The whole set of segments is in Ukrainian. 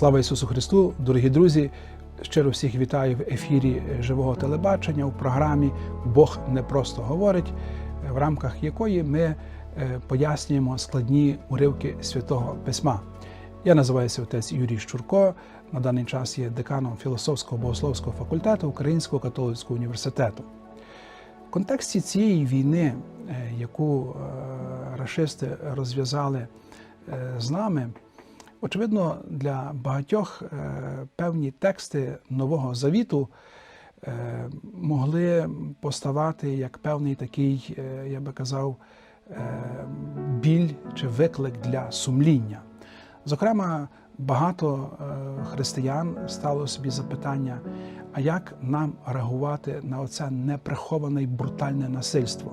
Слава Ісусу Христу, дорогі друзі! Щиро всіх вітаю в ефірі живого телебачення у програмі Бог не просто говорить, в рамках якої ми е, пояснюємо складні уривки святого письма. Я називаюся отець Юрій Щурко. На даний час є деканом філософського богословського факультету Українського католицького університету. В контексті цієї війни, е, яку е, рашисти розв'язали з нами, очевидно, для багатьох е, певні тексти Нового Завіту е, могли поставати як певний такий, е, я би казав, біль чи виклик для сумління. Зокрема, багато християн стало собі запитання, а як нам реагувати на оце неприховане й брутальне насильство?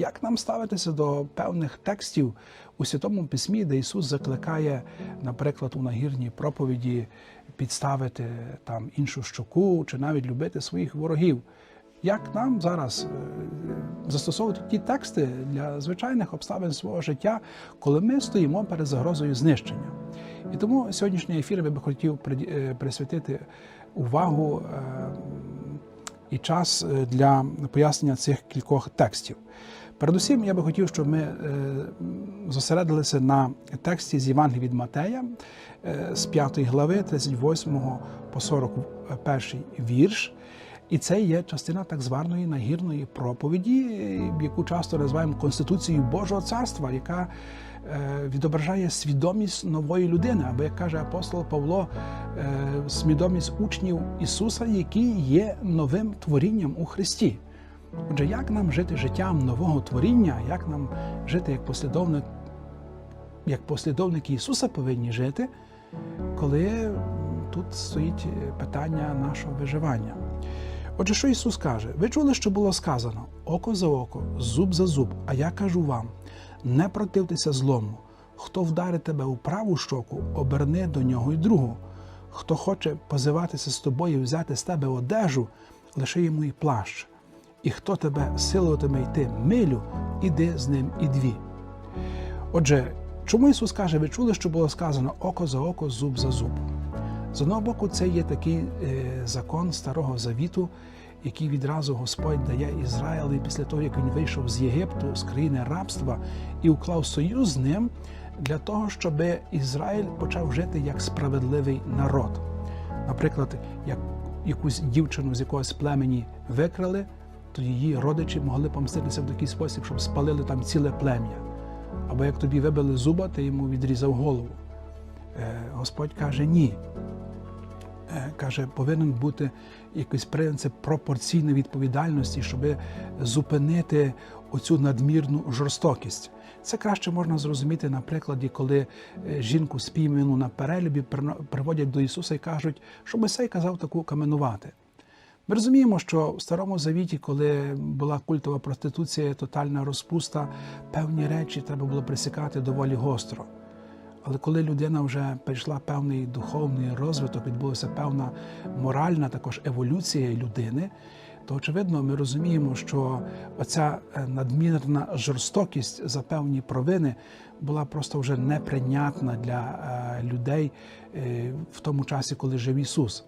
Як нам ставитися до певних текстів у Святому Письмі, де Ісус закликає, наприклад, у нагірній проповіді підставити там іншу щоку чи навіть любити своїх ворогів? Як нам зараз е, застосовувати ті тексти для звичайних обставин свого життя, коли ми стоїмо перед загрозою знищення? І тому сьогоднішній ефір я би хотів е, присвятити увагу е, і час для пояснення цих кількох текстів. Передусім, я би хотів, щоб ми е, зосередилися на тексті з Євангелія від Матея е, з 5 глави, 38 по 41 вірш. І це є частина так званої нагірної проповіді, яку часто називаємо Конституцією Божого царства, яка е, відображає свідомість нової людини, або як каже апостол Павло, свідомість учнів Ісуса, які є новим творінням у Христі. Отже, як нам жити життям нового творіння, як нам жити як послідовник, як послідовники Ісуса повинні жити, коли тут стоїть питання нашого виживання. Отже, що Ісус каже? Ви чули, що було сказано: око за око, зуб за зуб. А я кажу вам: не противтеся злому. Хто вдарить тебе у праву щоку, оберни до нього й другу. Хто хоче позиватися з тобою і взяти з тебе одежу, лиши йому й плащ. І хто тебе силуватиме йти милю, іди з ним і дві. Отже, чому Ісус каже, ви чули, що було сказано око за око, зуб за зуб? З одного боку, це є такий е, закон Старого Завіту, який відразу Господь дає Ізраїлу після того, як він вийшов з Єгипту, з країни рабства, і уклав союз з ним для того, щоб Ізраїль почав жити як справедливий народ. Наприклад, як якусь дівчину з якогось племені викрали, то її родичі могли помститися в такий спосіб, щоб спалили там ціле плем'я. Або як тобі вибили зуба, ти йому відрізав голову. Е, Господь каже ні. Е, Каже, повинен бути якийсь принцип пропорційної відповідальності, щоб зупинити оцю надмірну жорстокість. Це краще можна зрозуміти на прикладі, коли е, жінку спійману на перелюбі приводять до Ісуса і кажуть, що Месей казав таку каменувати. Ми розуміємо, що в Старому Завіті, коли була культова проституція, тотальна розпуста, певні речі треба було присікати доволі гостро. Але коли людина вже перейшла певний духовний розвиток, відбулася певна моральна також еволюція людини, то очевидно ми розуміємо, що оця е, надмірна жорстокість за певні провини була просто вже неприйнятна для е, людей е, в тому часі, коли жив Ісус.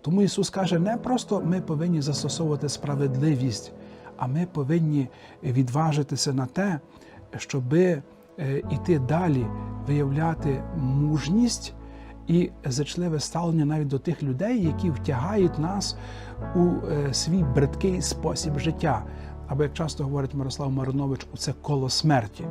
Тому Ісус каже, не просто ми повинні застосовувати справедливість, а ми повинні відважитися на те, щоби е, іти далі, виявляти мужність і зачливе ставлення навіть до тих людей, які втягають нас у е, свій бридкий спосіб життя. Або як часто говорить Мирослав Маринович, це коло смерті.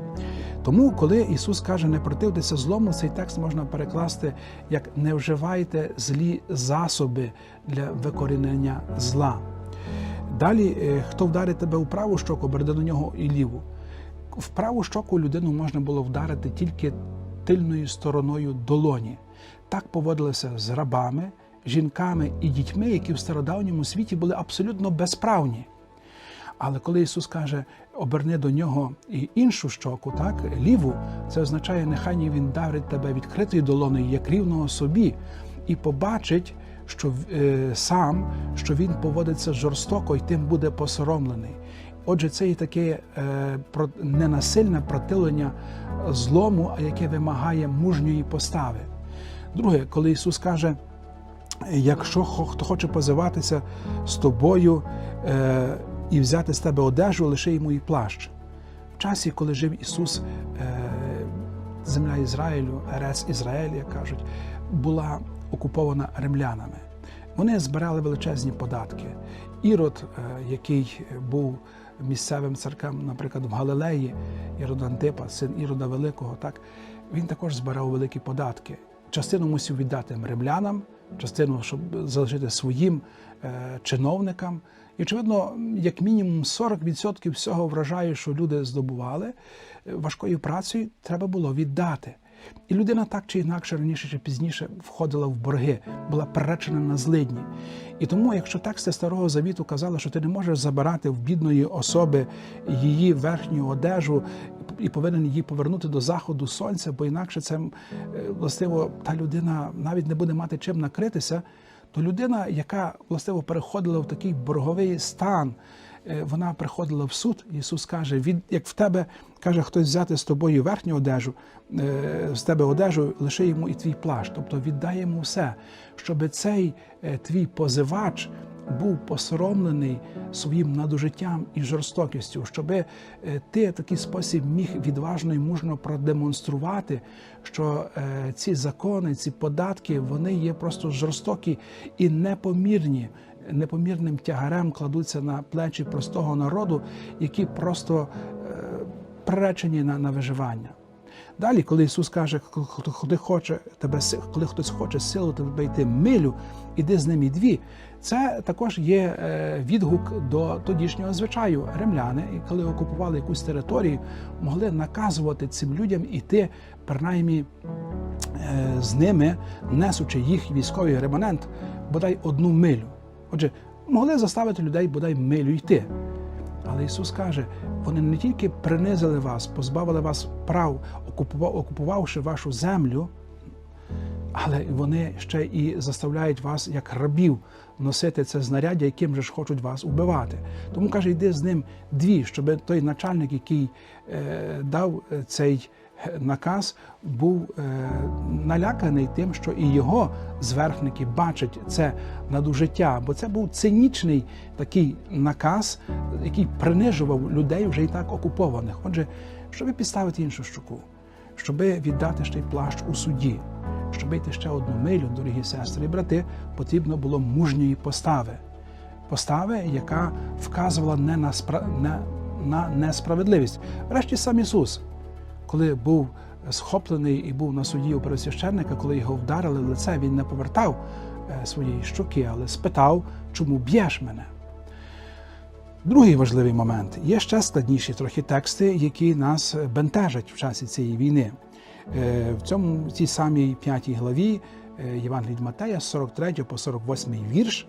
Тому, коли Ісус каже, не противтеся злому, цей текст можна перекласти як не вживайте злі засоби для викорінення зла. Далі, е, хто вдарить тебе у праву щоку, бере до нього і ліву. В праву щоку людину можна було вдарити тільки тильною стороною долоні. Так поводилися з рабами, жінками і дітьми, які в стародавньому світі були абсолютно безправні. Але коли Ісус каже, оберни до нього і іншу щоку, так, ліву, це означає, нехай він дарить тебе відкритою долоною, як рівного собі, і побачить, що е, сам, що він поводиться жорстоко і тим буде посоромлений. Отже, це є таке е, ненасильне противлення злому, а яке вимагає мужньої постави. Друге, коли Ісус каже, якщо хто хоче позиватися з тобою е, і взяти з тебе одежу, лише йому і плащ. В часі, коли жив Ісус, е, земля Ізраїлю, Ерес Ізраїль, як кажуть, була окупована римлянами. Вони збирали величезні податки. Ірод, е, який був місцевим царком, наприклад, в Галилеї, Ірод Антипа, син Ірода Великого, так він також збирав великі податки. Частину мусив віддати римлянам, частину, щоб залишити своїм е, чиновникам. І, очевидно, як мінімум 40% всього врожаю, що люди здобували, е, важкою працею треба було віддати. І людина так чи інакше раніше чи пізніше входила в борги, була приречена на злидні. І тому, якщо тексти Старого Завіту казали, що ти не можеш забирати в бідної особи її верхню одежу і повинен її повернути до заходу сонця, бо інакше це е, властиво та людина навіть не буде мати чим накритися, то людина, яка властиво переходила в такий борговий стан, е, вона приходила в суд. Ісус каже: від як в тебе каже хтось взяти з тобою верхню одежу, е, з тебе одежу, лише йому і твій плащ. Тобто віддай йому все, щоб цей е, твій позивач. Був посоромлений своїм надужиттям і жорстокістю, щоб ти в такий спосіб міг відважно і мужно продемонструвати, що е, ці закони, ці податки, вони є просто жорстокі і непомірні. Непомірним тягарем кладуться на плечі простого народу, які просто е, приречені на, на виживання. Далі, коли Ісус каже, коли хоче тебе, коли хтось хоче силу тебе йти милю, іди з ним і дві. Це також є е, відгук до тодішнього звичаю. Римляни, коли окупували якусь територію, могли наказувати цим людям іти, принаймні е, з ними, несучи їх військовий реманент, бодай одну милю. Отже, могли заставити людей бодай милю йти. Але Ісус каже, вони не тільки принизили вас, позбавили вас прав, окупувавши вашу землю, але вони ще і заставляють вас, як рабів, носити це знаряддя, яким же ж хочуть вас убивати. Тому каже, йди з ним дві, щоб той начальник, який е, дав е, цей наказ, був е, наляканий тим, що і його зверхники бачать це надужиття, бо це був цинічний такий наказ, який принижував людей вже і так окупованих. Отже, щоб підставити іншу щуку, щоб віддати ще й плащ у суді, щоб йти ще одну милю, дорогі сестри і брати, потрібно було мужньої постави. Постави, яка вказувала не на, спра... не на несправедливість. Врешті сам Ісус, коли був схоплений і був на суді у пересвященника, коли його вдарили в лице, він не повертав е, своєї щоки, але спитав, чому б'єш мене. Другий важливий момент є ще складніші трохи тексти, які нас бентежать в часі цієї війни. Е, В цьому в цій самій п'ятій главі е, Євангелії Матея, з 43 по 48 вірш,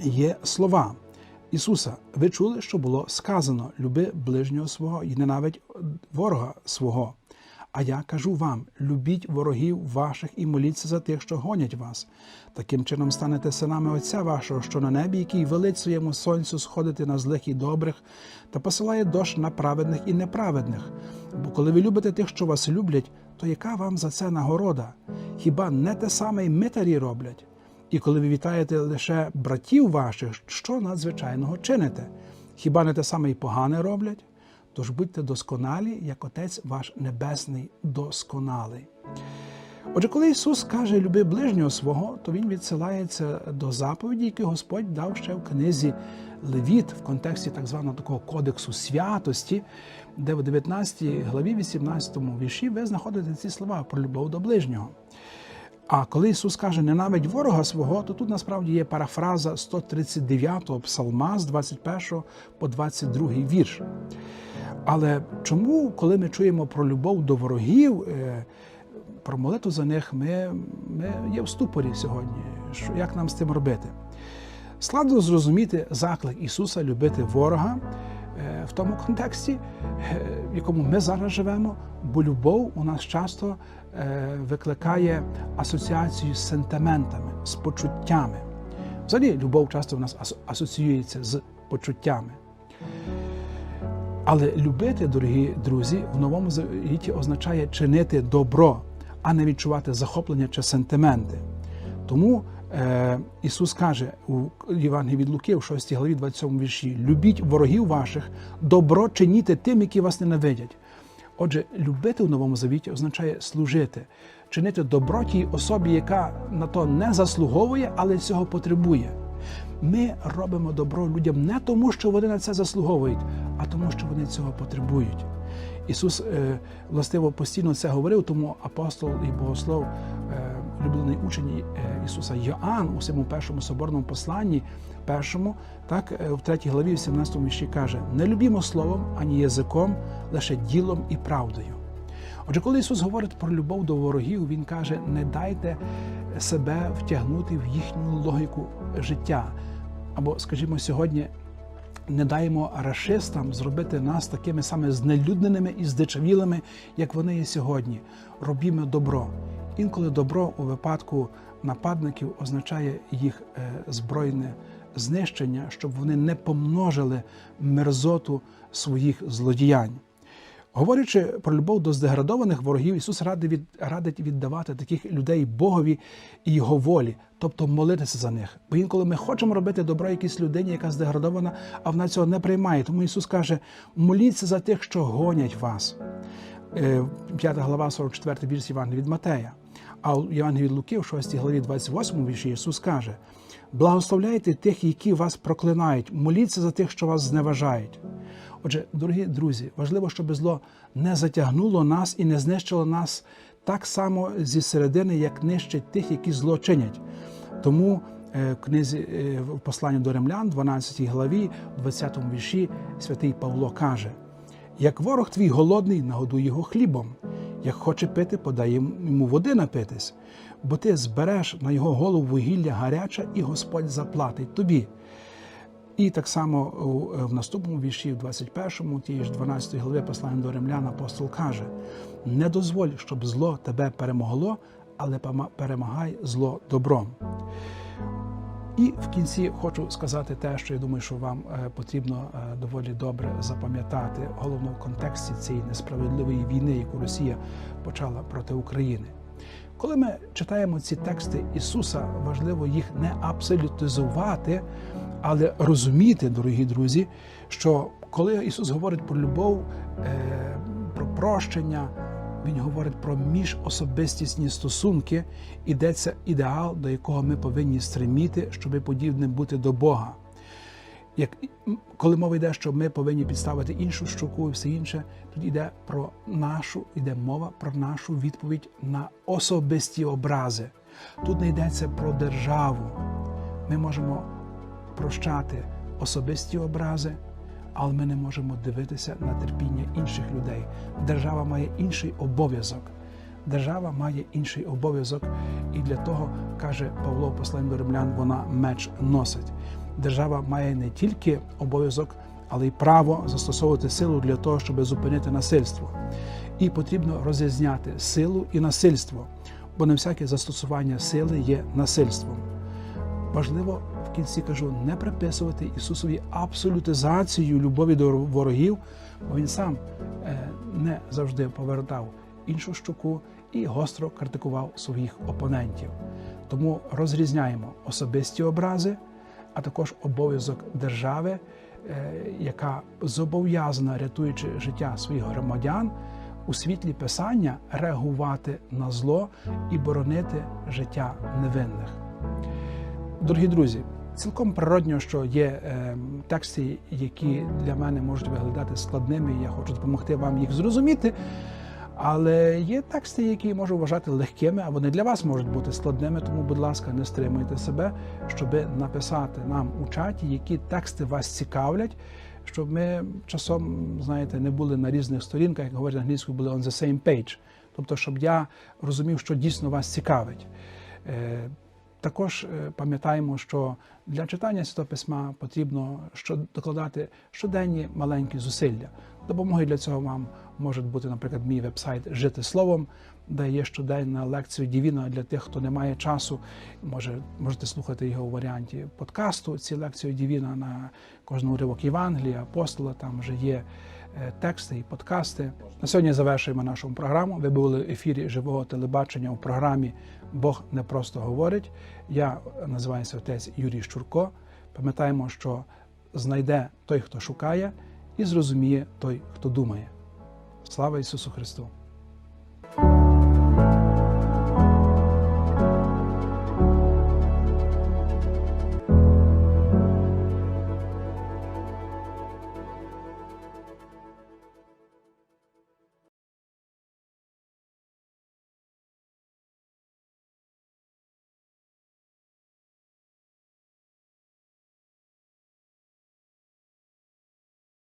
є слова Ісуса. Ви чули, що було сказано: люби ближнього свого і ненавидь ворога свого. А я кажу вам: любіть ворогів ваших і моліться за тих, що гонять вас. Таким чином станете синами Отця вашого, що на небі, який велить своєму сонцю сходити на злих і добрих, та посилає дощ на праведних і неправедних. Бо коли ви любите тих, що вас люблять, то яка вам за це нагорода? Хіба не те саме й митарі роблять? І коли ви вітаєте лише братів ваших, що надзвичайного чините? Хіба не те саме й погане роблять? Тож будьте досконалі, як Отець ваш Небесний досконалий. Отже, коли Ісус каже люби ближнього свого, то Він відсилається до заповіді, які Господь дав ще в книзі Левіт в контексті так званого такого кодексу святості, де в 19 главі, 18 вірші ви знаходите ці слова про любов до ближнього. А коли Ісус каже ненавидь ворога свого, то тут насправді є парафраза 139-го псалма з 21 по 22 вірш. Але чому, коли ми чуємо про любов до ворогів, е, про молитву за них, ми, ми є в ступорі сьогодні? Що, як нам з цим робити? Складно зрозуміти заклик Ісуса любити ворога в тому контексті, е, в якому ми зараз живемо, бо любов у нас часто е, викликає асоціацію з сентиментами, з почуттями. Взагалі, любов часто в нас асоціюється з почуттями. Але любити, дорогі друзі, в новому завіті означає чинити добро, а не відчувати захоплення чи сентименти. Тому Ісус каже у Євангелії від Луки, в 6 главі 27 вірші: Любіть ворогів ваших, добро чиніте тим, які вас ненавидять. Отже, любити в новому завіті означає служити, чинити добро тій особі, яка на то не заслуговує, але цього потребує. Ми робимо добро людям не тому, що вони на це заслуговують, а тому, що вони цього потребують. Ісус е, властиво постійно це говорив, тому апостол і богослов, е, улюблений учень е, Ісуса Йоанн у своєму першому соборному посланні, першому, так е, в третій главі, в 17 вірші каже: не любімо словом ані язиком, лише ділом і правдою. Отже, коли Ісус говорить про любов до ворогів, Він каже: не дайте себе втягнути в їхню логіку життя. Або, скажімо, сьогодні не даємо рашистам зробити нас такими саме знелюдненими і здичавілими, як вони є сьогодні. Робімо добро. Інколи добро у випадку нападників означає їх е, збройне знищення, щоб вони не помножили мерзоту своїх злодіянь. Говорячи про любов до здеградованих ворогів, Ісус радить віддавати таких людей Богові і Його волі, тобто молитися за них. Бо інколи ми хочемо робити добро якійсь людині, яка здеградована, а вона цього не приймає. Тому Ісус каже: моліться за тих, що гонять вас. 5 глава, 44 вірш Євангелія від Матея. А у Євангелії Луки, в 6 главі 28 вірші Ісус каже: благословляйте тих, які вас проклинають, моліться за тих, що вас зневажають. Отже, дорогі друзі, важливо, щоб зло не затягнуло нас і не знищило нас так само зі середини, як нищить тих, які зло чинять. Тому е, в книзі е, в посланні до римлян, 12 главі, 20 вірші, святий Павло каже: як ворог твій голодний, нагодуй його хлібом, як хоче пити, подай йому води напитись, бо ти збереш на його голову вугілля гаряче, і Господь заплатить тобі. І так само в наступному вірші, в 21-му, тієї ж 12 глави послання до римлян, апостол каже: не дозволь, щоб зло тебе перемогло, але перемагай зло добром. І в кінці хочу сказати те, що я думаю, що вам потрібно доволі добре запам'ятати, головно в контексті цієї несправедливої війни, яку Росія почала проти України. Коли ми читаємо ці тексти Ісуса, важливо їх не абсолютизувати, але розуміти, дорогі друзі, що коли Ісус говорить про любов, про прощення, Він говорить про міжособистісні стосунки, ідеться ідеал, до якого ми повинні стреміти, щоб подібним бути до Бога. Як коли мова йде, що ми повинні підставити іншу щоку і все інше, тут йде про нашу, йде мова про нашу відповідь на особисті образи. Тут не йдеться про державу. Ми можемо прощати особисті образи, але ми не можемо дивитися на терпіння інших людей. Держава має інший обов'язок. Держава має інший обов'язок, і для того каже Павло посланням до римлян, вона меч носить. Держава має не тільки обов'язок, але й право застосовувати силу для того, щоб зупинити насильство. І потрібно розрізняти силу і насильство, бо не всяке застосування сили є насильством. Важливо кінці кажу не приписувати Ісусові абсолютизацію любові до ворогів, бо Він сам не завжди повертав іншу щоку і гостро критикував своїх опонентів. Тому розрізняємо особисті образи, а також обов'язок держави, яка зобов'язана, рятуючи життя своїх громадян, у світлі писання реагувати на зло і боронити життя невинних. Дорогі друзі, цілком природньо, що є е, тексти, які для мене можуть виглядати складними, я хочу допомогти вам їх зрозуміти. Але є тексти, які можу вважати легкими, а вони для вас можуть бути складними. Тому, будь ласка, не стримуйте себе, щоб написати нам у чаті, які тексти вас цікавлять, щоб ми часом, знаєте, не були на різних сторінках, як говорять англійською, були on the same page. Тобто, щоб я розумів, що дійсно вас цікавить. Також пам'ятаємо, що для читання Святого Письма потрібно докладати щоденні маленькі зусилля. Допомоги для цього вам може бути, наприклад, мій вебсайт Жити словом, де є щоденна лекція Дівіна для тих, хто не має часу. Може, можете слухати його у варіанті подкасту. Ці лекції Дівіна на кожному уривок Євангелія, апостола. Там вже є е, тексти і подкасти. На сьогодні завершуємо нашу програму. Ви були в ефірі живого телебачення у програмі Бог не просто говорить. Я називаюся отець Юрій Щурко. Пам'ятаємо, що знайде той, хто шукає, і зрозуміє той, хто думає. Слава Ісусу Христу!